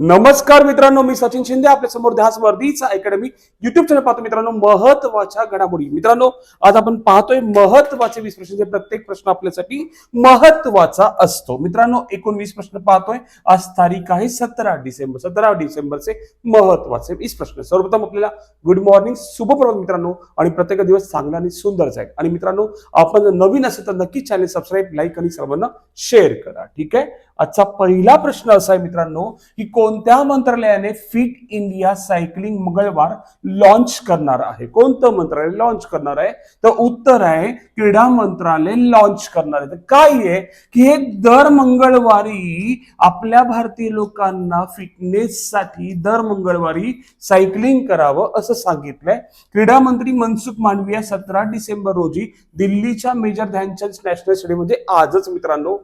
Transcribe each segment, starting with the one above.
नमस्कार मित्रांनो मी सचिन शिंदे आपल्यासमोर ध्यास वर्दीचा अकॅडमी युट्यूब चॅनल पाहतो मित्रांनो महत्त्वाच्या घडामोडी. मित्रांनो आज आपण पाहतोय महत्त्वाचे वीस प्रश्न जे प्रत्येक प्रश्न आपल्यासाठी महत्त्वाचा असतो. मित्रांनो एकूण वीस प्रश्न पाहतोय. आज तारीख आहे सतरा डिसेंबर. सतरा डिसेंबरचे महत्त्वाचे वीस प्रश्न. सर्वप्रथम आपल्याला गुड मॉर्निंग शुभप्रभात मित्रांनो आणि प्रत्येक दिवस चांगला आणि सुंदर जाईल. आणि मित्रांनो आपण जर नवीन असेल तर नक्की चॅनल सबस्क्राईब लाईक आणि सर्वांना शेअर करा. ठीक आहे? आजचा पहिला प्रश्न असा आहे मित्रांनो की कोणत्या मंत्रालयाने फिट इंडिया सायकलिंग मंगळवार लॉन्च करणार आहे? कोणतं मंत्रालय लॉन्च करणार आहे? तर उत्तर आहे क्रीडा मंत्रालय लॉन्च करणार आहे. तर काय आहे की हे दर मंगळवारी आपल्या भारतीय लोकांना फिटनेससाठी दर मंगळवारी सायकलिंग करावं असं सांगितलंय. क्रीडा मंत्री मनसुख मांडविया सतरा डिसेंबर रोजी दिल्लीच्या मेजर ध्यानचंद नॅशनल स्टेडियममध्ये आजच मित्रांनो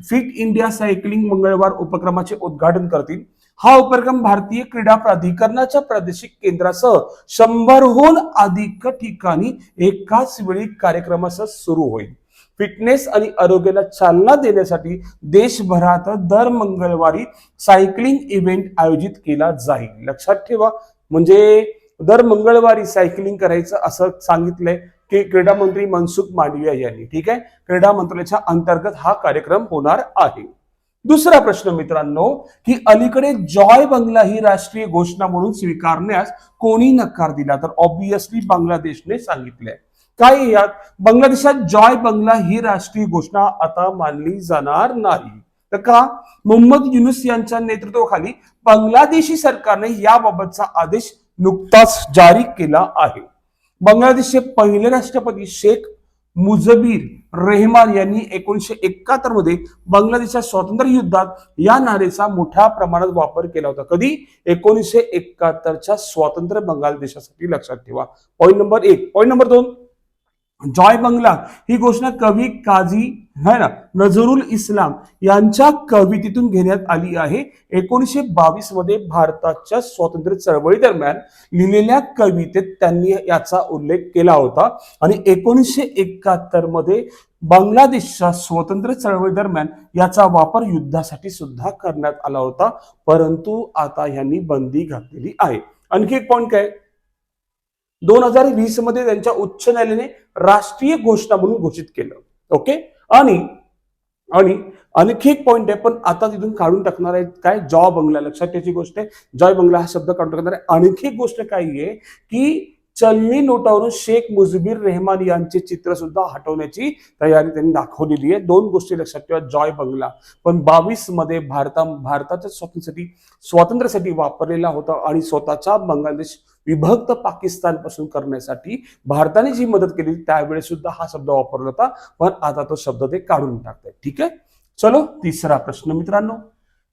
फिट इंडिया सायकलिंग मंगळवार उपक्रमाचे उद्घाटन करतील. हा उपक्रम भारतीय क्रीडा प्राधिकरणाच्या प्रादेशिक केंद्रासह शंभरहून अधिक ठिकाणी एकाच वेळी कार्यक्रमासह सुरू होईल. फिटनेस आणि आरोग्याला चालना देण्यासाठी देशभरात दर मंगळवारी सायकलिंग इव्हेंट आयोजित केला जाईल. लक्षात ठेवा म्हणजे दर मंगळवारी सायकलिंग करायचं असं सांगितलंय की क्रीडा मंत्री मनसुख मांडविया यांनी ठीक आहे? क्रीडा मंत्रालयाच्या अंतर्गत हा कार्यक्रम होणार आहे. दुसरा प्रश्न मित्रांनो की अलीकडे जॉय बंगला ही राष्ट्रीय घोषणा म्हणून स्वीकारण्यास कोणी नकार दिला? तर ऑब्विसली बांगलादेशने सांगितलंय. काय यात? बांगलादेशात जॉय बंगला ही राष्ट्रीय घोषणा आता मानली जाणार नाही. तर का? मोहम्मद युनुस यांच्या नेतृत्वाखाली बांगलादेशी सरकारने याबाबतचा आदेश नुकताच जारी केला आहे. बांगलादेशचे पहिले राष्ट्रपती शेख मुजबीर रेहमान यांनी एकोणीशे एकाहत्तरमध्ये बांगलादेशच्या स्वातंत्र्य युद्धात या नारेचा मोठ्या प्रमाणात वापर केला होता. कधी? एकोणीसशे एकाहत्तरच्या स्वातंत्र्य बांगलादेशासाठी लक्षात ठेवा. पॉईंट नंबर एक. पॉईंट नंबर दोन. जॉय बंगला ही घोषणा कवी काझी है ना नजरुल इस्लाम यांच्या कवितेतून घेण्यात आली आहे. एकोणीसशे बावीसमध्ये भारताच्या स्वातंत्र्य चळवळी दरम्यान लिहिलेल्या कवितेत त्यांनी याचा उल्लेख केला होता. आणि एकोणीसशे एकाहत्तरमध्ये बांगलादेशच्या स्वातंत्र्य चळवळी दरम्यान याचा वापर युद्धासाठी सुद्धा करण्यात आला होता. परंतु आता यांनी बंदी घातलेली आहे. आणखी एक पॉईंट काय? दोन हजार वीसमध्ये त्यांच्या उच्च न्यायालयाने राष्ट्रीय घोषणा म्हणून घोषित केलं. ओके आणि आणि आणखी एक पॉईंट आहे पण आता तिथून काढून टाकणार आहे काय? जॉ बंगला लक्षात त्याची गोष्ट आहे. जॉय बंगला हा शब्द काढून टाकणार आहे. आणखी एक गोष्ट काय आहे की चलनी नोटावरून शेख मुजबीर रेहमान यांचे चित्र सुद्धा हटवण्याची तयारी त्यांनी दाखवलेली आहे. दोन गोष्टी लक्षात ठेवा जॉय बंगला. पण बावीसमध्ये भारता भारताच्या स्वातंत्र्यासाठी स्वातंत्र्यासाठी वापरलेला होता आणि स्वतःचा बांगलादेश विभक्त पाकिस्तानपासून करण्यासाठी भारताने जी मदत केली त्यावेळेस सुद्धा हा शब्द वापरला होता. पण आता तो शब्द ते काढून टाकतात ठीक आहे? चलो तिसरा प्रश्न मित्रांनो.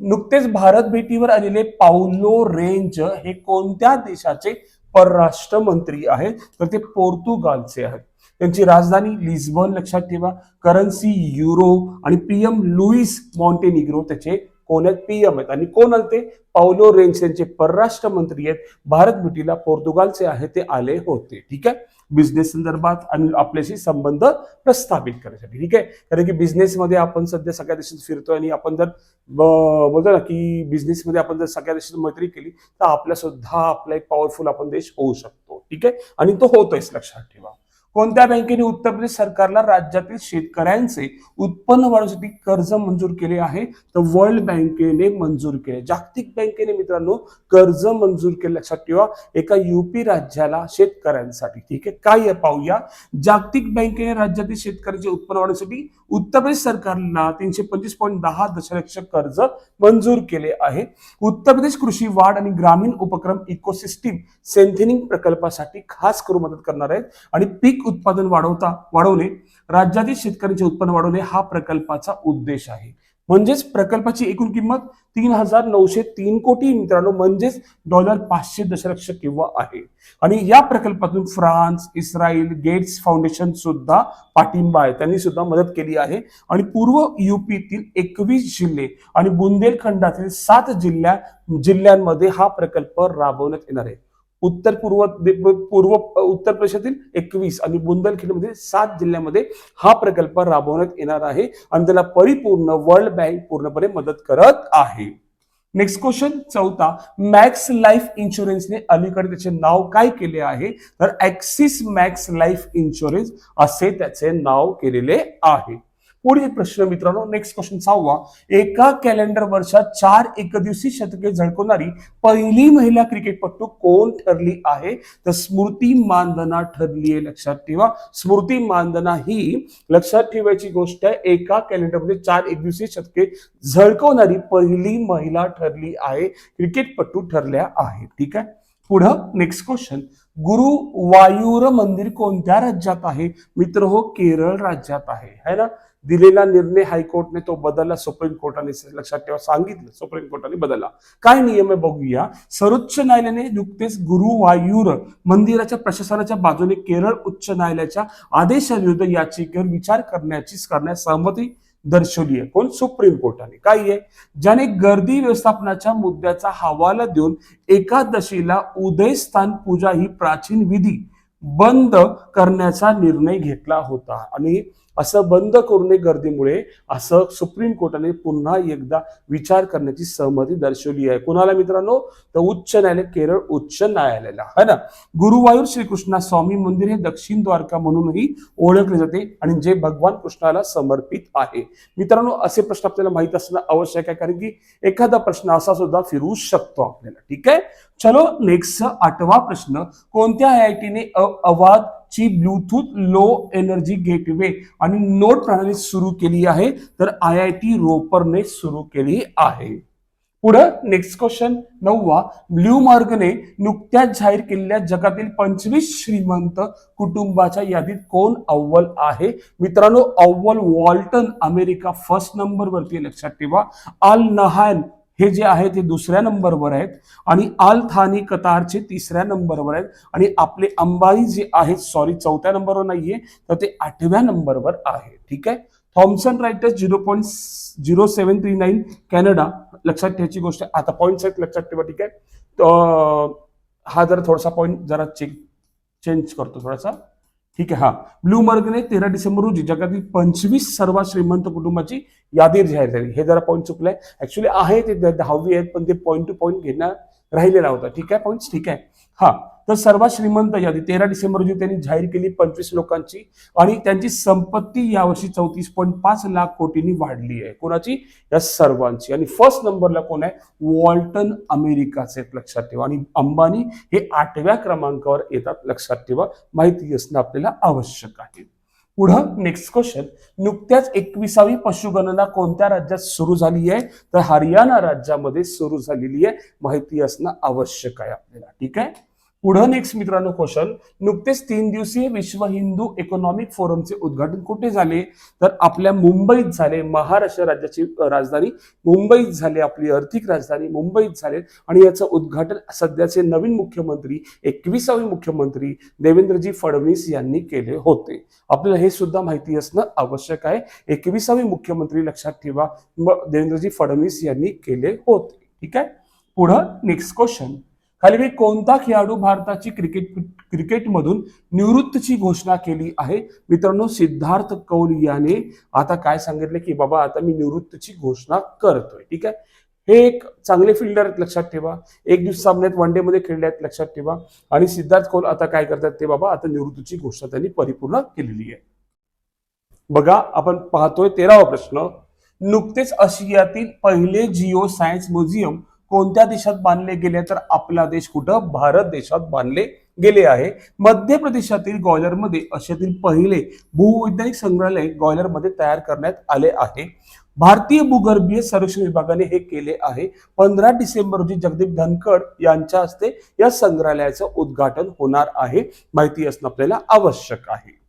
नुकतेच भारत भेटीवर आलेले पाऊलो रेंज हे कोणत्या देशाचे परराष्ट्र मंत्री आहेत? तर ते पोर्तुगालचे आहेत. त्यांची राजधानी लिस्बन लक्षात ठेवा. करन्सी युरो आणि पीएम लुईस मॉन्टेनिग्रो त्याचे कोण आहेत पीएम आहेत? आणि कोण आले ते पावलो रेंज यांचे परराष्ट्र मंत्री आहेत. भारत भेटीला पोर्तुगालचे आहे ते आले होते. ठीक आहे? बिझनेस संदर्भात आणि आपल्याशी संबंध प्रस्थापित करण्यासाठी. ठीक आहे? कारण की बिझनेसमध्ये आपण सध्या सगळ्या देशात फिरतोय आणि आपण जर बोलतो ना की बिझनेसमध्ये आपण जर सगळ्या देशात मैत्री केली तर आपल्या सुद्धा आपला एक पॉवरफुल आपण देश होऊ शकतो. ठीक आहे? आणि तो होतोयच लक्षात ठेवा. कोणत्या बँकेने उत्तर प्रदेश सरकारला राज्यातील शेतकऱ्यांचे उत्पन्न वाढवण्यासाठी कर्ज मंजूर केले आहे? तर वर्ल्ड बँकेने मंजूर केले. जागतिक बँकेने मित्रांनो कर्ज मंजूर केले. लक्षात ठेवा एका युपी राज्याला शेतकऱ्यांसाठी. ठीक आहे? काय पाहूया. जागतिक बँकेने राज्यातील शेतकऱ्यांचे उत्पन्न वाढवण्यासाठी उत्तर प्रदेश सरकारला तीनशे पंचवीस पॉईंट दहा दशलक्ष कर्ज मंजूर केले आहे. उत्तर प्रदेश कृषी वाढ आणि ग्रामीण उपक्रम इकोसिस्टीम सेंथेनिंग प्रकल्पासाठी खास करून मदत करणार आहेत आणि पीक उत्पादन वाढवता वाढवणे राज्यातील शेतकऱ्यांचे उत्पन्न वाढवणे हा प्रकल्पाचा उद्देश आहे. म्हणजेच प्रकल्पाची एकूण किंमत तीन हजार नऊशे तीन कोटी मित्रांनो. म्हणजेच डॉलर पाचशे दशलक्ष किंवा आहे? आणि या प्रकल्पातून फ्रान्स इस्रायल गेट्स फाउंडेशन सुद्धा पाठिंबा आहे. त्यांनी सुद्धा मदत केली आहे. आणि पूर्व युपीतील एकवीस जिल्हे आणि बुंदेलखंडातील सात जिल्ह्या जिल्ह्यांमध्ये हा प्रकल्प राबवण्यात येणार आहे. उत्तर पूर्व पूर्व उत्तर प्रदेशातील एकवीस आणि बुंदलखंडमध्ये सात जिल्ह्यामध्ये हा प्रकल्प राबवण्यात येणार आहे आणि त्याला परिपूर्ण वर्ल्ड बँक पूर्णपणे मदत करत आहे. नेक्स्ट क्वेश्चन चौथा. मॅक्स लाईफ इन्शुरन्सने अलीकडे त्याचे नाव काय केले आहे? तर ऍक्सिस मॅक्स लाईफ इन्शुरन्स असे त्याचे नाव केलेले आहे. पुढील प्रश्न मित्रांनो नेक्स्ट क्वेश्चन सहावा. एका कॅलेंडर वर्षात चार एकदिवसीय शतके झळकवणारी पहिली महिला क्रिकेटपटू कोण ठरली आहे? तर स्मृती मानधना ठरली आहे लक्षात ठेवा. स्मृती मानधना ही लक्षात ठेवायची गोष्ट आहे एका कॅलेंडरमध्ये चार एकदिवसीय शतके झळकवणारी पहिली महिला ठरली आहे क्रिकेटपटू ठरल्या आहेत. ठीक आहे? पुढं नेक्स्ट क्वेश्चन गुरु वायूर मंदिर कोणत्या राज्यात आहे? मित्र हो केरळ राज्यात आहे. है ना? दिलेला निर्णय हायकोर्टने तो बदलला सुप्रीम कोर्टाने लक्षात ठेवा सांगितलं सुप्रीम कोर्टाने बदलला. काय नियम आहे बघूया सर्वोच्च न्यायालयाने नुकतेच गुरुवायूर मंदिराच्या प्रशासनाच्या बाजूने केरळ उच्च न्यायालयाच्या आदेशाविरुद्ध याचिकेवर विचार करण्याची करण्यास सहमती दर्शवली आहे. कोण? सुप्रीम कोर्टाने. काय आहे? ज्याने गर्दी व्यवस्थापनाच्या मुद्द्याचा हवाला देऊन एकादशीला उदयस्थान पूजा ही प्राचीन विधी बंद करण्याचा निर्णय घेतला होता. आणि असं बंद करू नये गर्दीमुळे असं सुप्रीम कोर्टाने पुन्हा एकदा विचार करण्याची सहमती दर्शवली आहे. कुणाला मित्रांनो? तर उच्च न्यायालय केरळ उच्च न्यायालयाला. है ना? गुरुवायूर श्रीकृष्णा स्वामी मंदिर हे दक्षिण द्वारका म्हणूनही ओळखले जाते आणि जे भगवान कृष्णाला समर्पित आहे. मित्रांनो असे प्रश्न आपल्याला माहीत असणं आवश्यक आहे कारण की एखादा प्रश्न असा सुद्धा फिरू शकतो आपल्याला. ठीक आहे? चलो नेक्स्ट आठवा प्रश्न. कोणत्या आय आय टीने अवाद ची ब्लूटूथ लो एनर्जी गेटवे आणि नोट प्रणाली सुरू केली आहे? तर आय आय टी रोपरने सुरू केली आहे. पुढं नेक्स्ट क्वेश्चन नववा. ब्ल्यू मार्गने नुकत्याच जाहीर केलेल्या जगातील पंचवीस श्रीमंत कुटुंबाच्या यादीत कोण अव्वल आहे? मित्रांनो अव्वल वॉल्टन अमेरिका फर्स्ट नंबर वरती लक्षात ठेवा. आल नहान हे जे आहे ते दुसऱ्या नंबरवर आहेत. आणि आल थानी कतारचे तिसऱ्या नंबरवर आहेत. आणि आपले अंबानी जे आहेत सॉरी चौथ्या नंबरवर नाहीये तर ते आठव्या नंबरवर आहे. ठीक आहे? Thomson Reuters zero point zero seven three nine Canada. लक्षात ठेवायची गोष्ट आता पॉईंट्स आहेत लक्षात ठेवा ठीक आहे? हा जरा थोडासा पॉईंट जरा चेक चेंज करतो थोडासा. ठीक आहे हा. ब्लूमर्गने तेरा डिसेंबर रोजी जगातील पंचवीस सर्वात श्रीमंत कुटुंबाची यादी जाहीर झाली. हे जरा पॉईंट चुकलंय. ऍक्च्युली आहे ते दहावी आहेत पण ते पॉईंट टू पॉईंट घेणार राहिलेला होता. ठीक आहे पॉईंट ठीक आहे. हा तर सर्वात श्रीमंत यादी तेरा डिसेंबर रोजी त्यांनी जाहीर केली पंचवीस लोकांची आणि त्यांची संपत्ती यावर्षी चौतीस पॉईंट पाच लाख कोटींनी वाढली आहे. कोणाची? या सर्वांची. आणि फर्स्ट नंबरला कोण आहे? वॉल्टन अमेरिकाचे लक्षात ठेवा. आणि अंबानी हे आठव्या क्रमांकावर येतात लक्षात ठेवा. माहिती असणं आपल्याला आवश्यक आहे. पुढं नेक्स्ट क्वेश्चन नुकत्याच एकविसावी पशुगणना कोणत्या राज्यात सुरू झाली आहे तर हरियाणा राज्यामध्ये सुरू झालेली आहे माहिती असणं आवश्यक आहे आपल्याला. ठीक आहे? पुढं नेक्स्ट मित्रांनो क्वेश्चन. नुकतेच तीन दिवसीय विश्व हिंदू इकॉनॉमिक फोरमचे उद्घाटन कुठे झाले? तर आपल्या मुंबईत झाले. महाराष्ट्र राज्याची राजधानी. मुंबईत झाले आपली आर्थिक राजधानी. मुंबईत झाले. आणि याचं उद्घाटन सध्याचे नवीन मुख्यमंत्री एकविसावे मुख्यमंत्री देवेंद्रजी फडणवीस यांनी केले होते. आपल्याला हे सुद्धा माहिती असणं आवश्यक आहे. एकविसावे मुख्यमंत्री लक्षात ठेवा. देवेंद्रजी फडणवीस यांनी केले होते. ठीक आहे? पुढं नेक्स्ट क्वेश्चन हल्वी कोणता खेळाडू भारताची क्रिकेट क्रिकेटमधून निवृत्तीची घोषणा केली आहे? मित्रांनो सिद्धार्थ कौल याने आता काय सांगितले की बाबा आता मी निवृत्तीची घोषणा करतोय. ठीक आहे? हे एक चांगले फिल्डर आहेत लक्षात ठेवा. एक दिवस सामन्यात वन डे मध्ये खेळले आहेत लक्षात ठेवा. आणि सिद्धार्थ कौल आता काय करतात ते बाबा आता निवृत्तीची घोषणा त्यांनी परिपूर्ण केलेली आहे. बघा आपण पाहतोय तेरावा प्रश्न. नुकतेच आशियातील पहिले जिओ सायन्स म्युझियम कोणत्या देशात बांधले गेले तर आपला देश कुठं? भारत देशात बांधले गेले आहे. मध्य प्रदेशातील ग्वालियरमध्ये अशातील पहिले भूवैज्ञानिक संग्रहालय ग्वालियरमध्ये तयार करण्यात आले आहे. भारतीय भूगर्भीय संरक्षण विभागाने हे केले आहे. पंधरा डिसेंबर रोजी जगदीप धनखड यांच्या हस्ते या संग्रहालयाचं उद्घाटन होणार आहे. माहिती असणं आपल्याला आवश्यक आहे.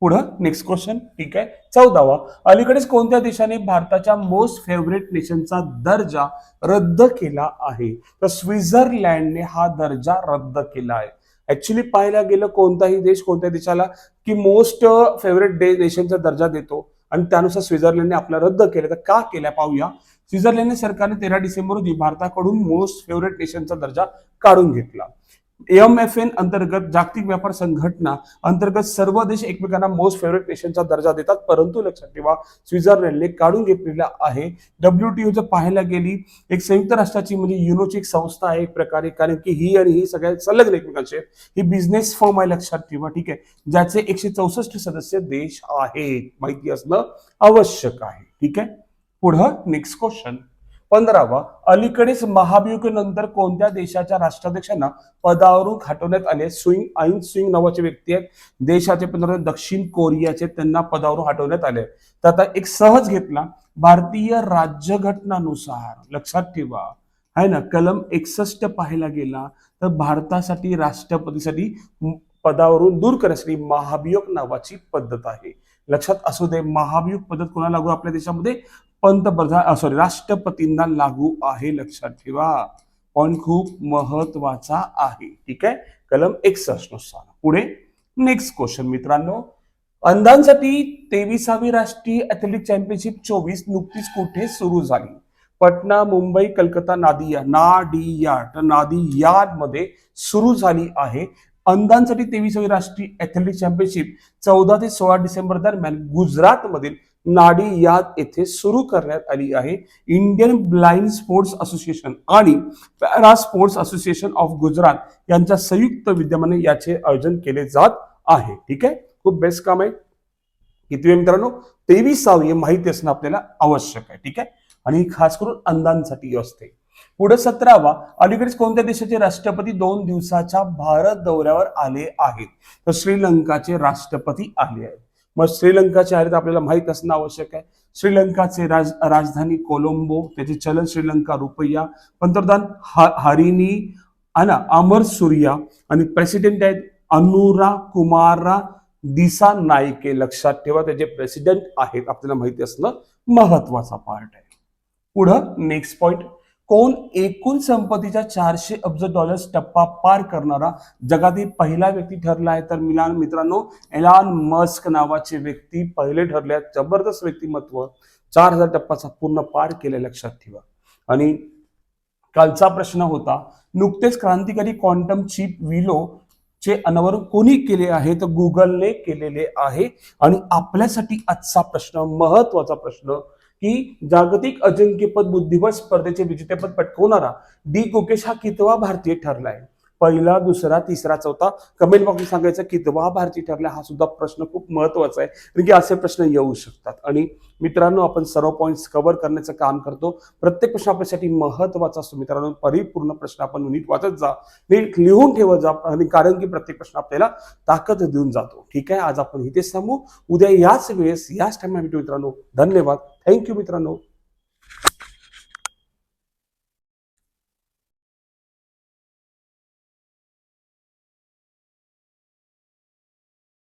पुढं नेक्स्ट क्वेश्चन ठीक आहे? चौदावा. अलीकडेच कोणत्या देशाने भारताच्या मोस्ट फेवरेट नेशनचा दर्जा रद्द केला आहे? तर स्वित्झर्लंडने हा दर्जा रद्द केला आहे. ऍक्च्युली पाहायला गेलं कोणताही देश कोणत्या देशाला की मोस्ट फेवरेट डे नेशनचा दर्जा देतो आणि त्यानुसार स्वित्झर्लंडने आपला रद्द केला. तर का केला पाहूया. स्वित्झर्लंडने सरकारने तेरा डिसेंबर रोजी भारताकडून मोस्ट फेवरेट नेशनचा दर्जा काढून घेतला. एम एफ एन अंतर्गत जागतिक व्यापार संघटना अंतर्गत सर्व देश एकमेकांना मोस्ट फेवरेट नेशनचा दर्जा देतात. परंतु लक्षात ठेवा स्वित्झर्लंडने काढून घेतलेला आहे. डब्ल्यूटीओ जर पाहायला गेली एक संयुक्त राष्ट्राची म्हणजे युनोची एक संस्था आहे एक प्रकारे. कारण की ही आणि ही सगळ्या संलग्न एकमेकांचे आहेत. ही बिझनेस फॉर्म आहे लक्षात ठेवा ठीक आहे. ज्याचे एकशे चौसष्ट सदस्य देश आहेत. माहिती असणं आवश्यक आहे ठीक आहे. पुढं नेक्स्ट क्वेश्चन पंधरावा अलीकडेच महाभियोगानंतर कोणत्या देशाच्या राष्ट्राध्यक्षांना पदावरून हटवण्यात आले? स्विंग आईन स्विंग नावाचे व्यक्ती आहेत. देशाचे पंतप्रधान दक्षिण कोरियाचे त्यांना पदावरून हटवण्यात आले. तर आता एक सहज घेतला. भारतीय राज्यघटनानुसार लक्षात ठेवा. आहे ना? कलम एकसष्ट पाहायला गेला तर भारतासाठी राष्ट्रपतीसाठी पदावरून दूर करण्यासाठी महाभियोग नावाची पद्धत आहे. लक्षात असू दे महाभियोग पद्धत कोणाला लागू आपल्या देशामध्ये? पंतप्रधान सॉरी राष्ट्रपतींना लागू आहे लक्षात ठेवा. पॉइंट खूप महत्त्वाचा आहे. ठीक आहे? कलम एकसष्टनुसार. पुढे नेक्स्ट क्वेश्चन मित्रांनो. अंधांसाठी तेविसावी राष्ट्रीय ऍथलेटिक चॅम्पियनशिप चोवीस नुकतीच कुठे सुरू झाली? पटना मुंबई कलकत्ता नादिया नाडिया तर नादियाड. मध्ये सुरू झाली आहे. अंधांसाठी तेविसावी राष्ट्रीय ऍथलेटिक चॅम्पियनशिप चौदा ते सोळा डिसेंबर दरम्यान गुजरातमधील नाडी याद येथे सुरू करण्यात आली आहे. इंडियन ब्लाइंड स्पोर्ट्स असोसिएशन आणि para sports association of Gujarat यांच्या संयुक्त विद्यमाने याचे आयोजन केले जात आहे. ठीक आहे? खूप बेस्ट काम आहे. किती मित्रांनो? तेविसावी माहिती असणं आपल्याला आवश्यक आहे. ठीक आहे? आणि ही खास करून अंधांसाठी असते. पुढे सतरावा अलीकडेच कोणत्या देशाचे राष्ट्रपती दोन दिवसाच्या भारत दौऱ्यावर आले आहेत? तर श्रीलंकाचे राष्ट्रपती आले आहेत. मग श्रीलंकाचे आहेत आपल्याला माहीत असणं आवश्यक आहे. श्रीलंकाचे राज राजधानी कोलंबो त्याचे चलन श्रीलंका रुपया पंतप्रधान हा- हरिनी अना अमर सूर्या आणि प्रेसिडेंट आहेत अनुरा कुमारा दिसा नायके लक्षात ठेवा त्याचे प्रेसिडेंट आहेत आपल्याला माहिती असणं महत्त्वाचा पार्ट आहे. पुढं नेक्स्ट पॉइंट कोण एकूण संपत्तीच्या चारशे अब्ज डॉलर्स टप्पा पार करणारा जगातील पहिला व्यक्ती ठरला आहे. तर मिलान मित्रांनो एलान मस्क नावाचे व्यक्ती पहिले ठरले आहेत. जबरदस्त व्यक्तिमत्व चार हजार टप्पाचा पूर्ण पार केले लक्षात ठेवा. आणि कालचा प्रश्न होता नुकतेच क्रांतिकारी क्वांटम चिप विलो चे अनावरण कोणी केले आहे? तर गुगलने केलेले आहे. आणि आपल्यासाठी आजचा प्रश्न महत्त्वाचा प्रश्न की जागतिक अजिंक्यपद बुद्धिबळ स्पर्धेचे विजेतेपद पटकवणारा डी गुकेश हा कितवा भारतीय ठरलाय? पहिला दुसरा तिसरा चौथा. कमेंट बॉक्स सांगायचं कितवा भारती ठरला हा सुद्धा प्रश्न खूप महत्त्वाचा आहे. कारण की असे प्रश्न येऊ शकतात. आणि मित्रांनो आपण सर्व पॉईंट्स कव्हर करण्याचं काम करतो. प्रत्येक प्रश्न आपल्यासाठी महत्त्वाचा असतो. मित्रांनो परिपूर्ण प्रश्न आपण नीट वाचत जा. नीट लिहून ठेवत जा. आणि कारण की प्रत्येक प्रश्न आपल्याला ताकद देऊन जातो. ठीक आहे? आज आपण इथेच थांबू. उद्या याच वेळेस याच टाइम भेटू मित्रांनो. धन्यवाद. थँक्यू मित्रांनो.